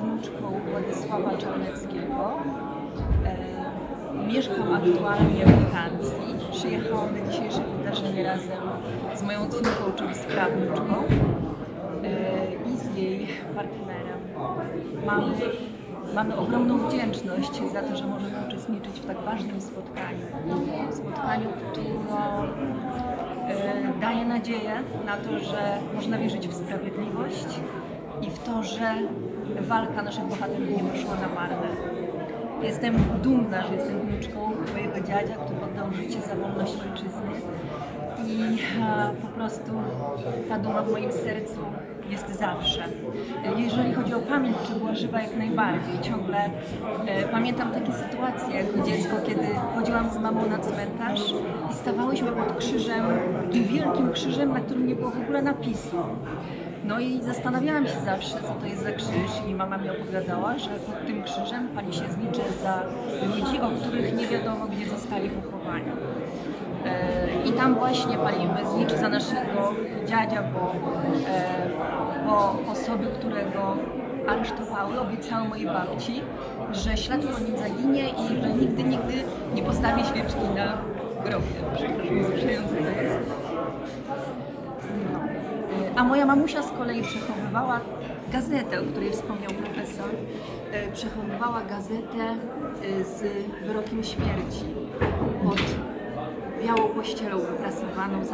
wnuczką Władysława Czarneckiego. E, mieszkam aktualnie we Francji. Przyjechałam na dzisiejsze wydarzenie razem z moją córką, czyli z prawnuczką e, i z jej partnerem. Mamy, mamy ogromną wdzięczność za to, że możemy uczestniczyć w tak ważnym spotkaniu. Spotkaniu, które e, daje nadzieję na to, że można wierzyć w sprawiedliwość i w to, że walka naszych bohaterów nie poszła na marne. Jestem dumna, że jestem wnuczką mojego dziadzia, który oddał życie za wolność ojczyzny i po prostu ta duma w moim sercu jest zawsze. Jeżeli chodzi o pamięć, czy była żywa jak najbardziej. Ciągle e, pamiętam takie sytuacje jako dziecko, kiedy chodziłam z mamą na cmentarz i stawałyśmy pod krzyżem, takim wielkim krzyżem, na którym nie było w ogóle napisu. No i zastanawiałam się zawsze, co to jest za krzyż i mama mi opowiadała, że pod tym krzyżem pali się znicze za ludzi, o których nie wiadomo, gdzie zostali pochowani. E, I tam właśnie zniczy za naszego dziadzia, bo, e, bo osoby, którego aresztowały, obiecały mojej babci, że ślad po nim zaginie i że nigdy, nigdy nie postawi świeczki na grobie. Przepraszam, to jest. A moja mamusia z kolei przechowywała gazetę, o której wspomniał profesor. E, Przechowywała gazetę e, z wyrokiem śmierci białą pościelą wyprasowaną,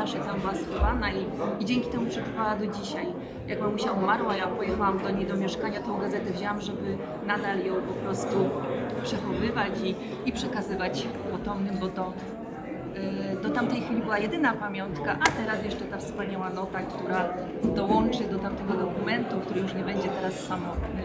była schowana i, i dzięki temu przetrwała do dzisiaj. Jak mamusia umarła, ja pojechałam do niej do mieszkania, tą gazetę wzięłam, żeby nadal ją po prostu przechowywać i, i przekazywać potomnym, bo to y, do tamtej chwili była jedyna pamiątka, a teraz jeszcze ta wspaniała nota, która dołączy do tamtego dokumentu, który już nie będzie teraz samotny.